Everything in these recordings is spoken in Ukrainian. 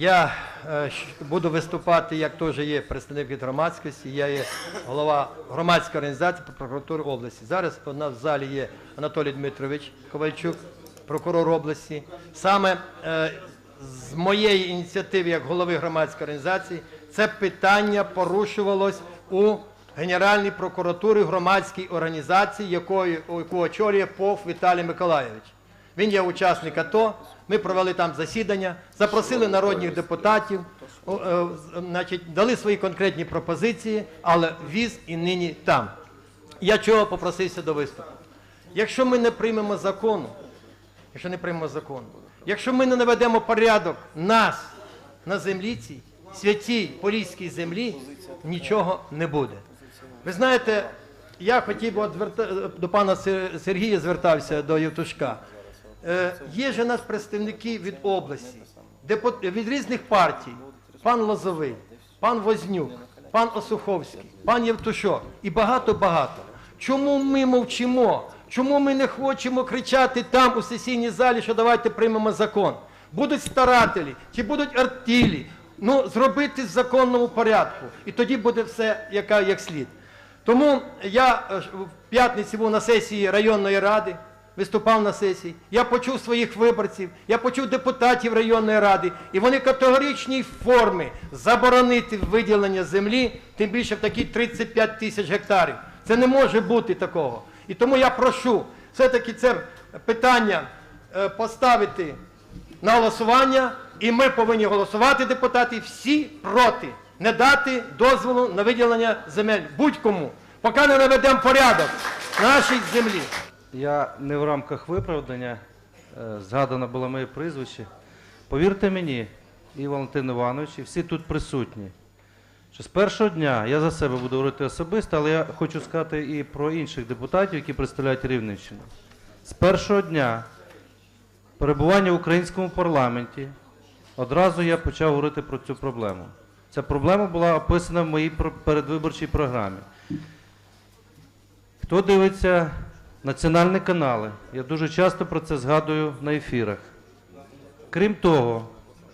Я е, буду виступати, як теж є представник від громадськості. Я є голова громадської організації прокуратури області. Зараз у нас в залі є Анатолій Дмитрович Ковальчук, прокурор області. Саме е, з моєї ініціативи, як голови громадської організації, це питання порушувалось у Генеральній прокуратурі громадській організації, яку очолює ПОВ Віталій Миколайович. Він є учасник АТО. Ми провели там засідання, запросили народних депутатів, е, дали свої конкретні пропозиції, але віз і нині там. Я чого попросився до виступу? Якщо ми не приймемо закону, якщо не приймемо закону, якщо ми не наведемо порядок нас на землі цій, святій поліській землі, нічого не буде. Ви знаєте, я хотів би до пана Сергія звертався до Євтушка. Е, Є ж у нас представники від області, від різних партій, пан Лозовий, пан Вознюк, пан Осуховський, пан Євтушок і багато-багато. Чому ми мовчимо? Чому ми не хочемо кричати там у сесійній залі, що давайте приймемо закон? Будуть старателі чи будуть артілі, ну зробити в законному порядку, і тоді буде все як слід. Тому я е, в п'ятниці був на сесії районної ради, виступав на сесії. Я почув своїх виборців, я почув депутатів районної ради, і вони категоричній формі заборонити виділення землі, тим більше в такі 35 тисяч гектарів. Це не може бути такого. І тому я прошу все-таки це питання е, поставити на голосування, і ми повинні голосувати, депутати, всі проти, не дати дозволу на виділення земель будь-кому, поки не наведемо порядок нашій землі. Я не в рамках виправдання, е, згадано було моє прізвище. Повірте мені, і Валентин Іванович, і всі тут присутні, що з першого дня я за себе буду говорити особисто, але я хочу сказати і про інших депутатів, які представляють Рівненщину. З першого дня перебування в українському парламенті одразу я почав говорити про цю проблему. Ця проблема була описана в моїй передвиборчій програмі. Хто дивиться національні канали, я дуже часто про це згадую на ефірах. Крім того,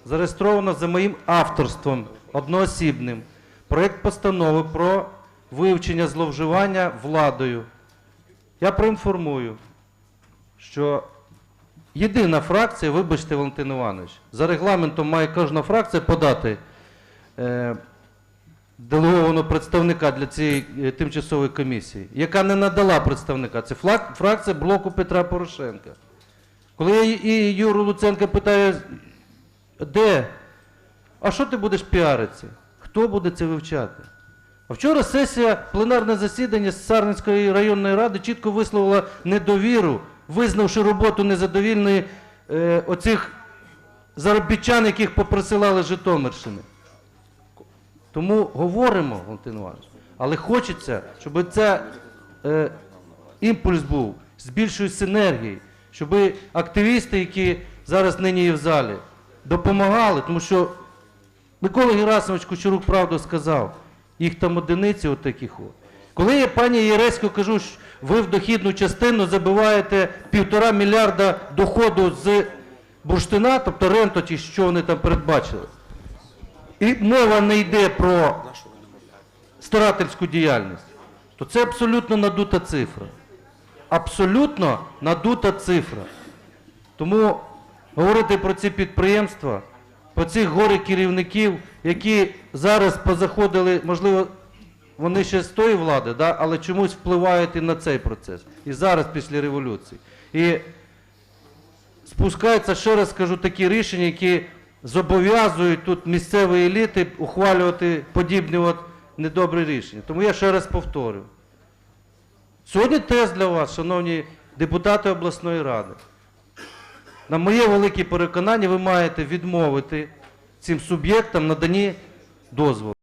зареєстровано за моїм авторством одноосібним проєкт постанови про вивчення зловживання владою. Я проінформую, що єдина фракція, вибачте, Валентин Іванович, за регламентом має кожна фракція подати е, делегованого представника для цієї е, тимчасової комісії, яка не надала представника. Це фракція блоку Петра Порошенка. Коли я і- Юру Луценка питаю, де? А що ти будеш піаритися? Хто буде це вивчати? А вчора сесія, пленарне засідання Сарненської районної ради чітко висловила недовіру, визнавши роботу незадовільної е, оцих заробітчан, яких поприсилали Житомирщини. Тому говоримо, Валентин Іванович, але хочеться, щоб це е, імпульс був з більшою синергією, щоб активісти, які зараз нині є в залі, допомагали, тому що Микола Герасимович Кучерук правду сказав, їх там одиниці отаких. от. Коли я пані Єресько кажу, що ви в дохідну частину забиваєте півтора мільярда доходу з бурштина, тобто ренту, ті, що вони там передбачили, і мова не йде про старательську діяльність, то це абсолютно надута цифра. Абсолютно надута цифра. Тому говорити про ці підприємства, про цих горе керівників, які зараз позаходили, можливо, вони ще з тої влади, да, але чомусь впливають і на цей процес. І зараз після революції. І спускаються, ще раз скажу, такі рішення, які зобов'язують тут місцеві еліти ухвалювати подібні от недобрі рішення. Тому я ще раз повторю. Сьогодні тест для вас, шановні депутати обласної ради. На моє велике переконання, ви маєте відмовити цим суб'єктам надані дозволу.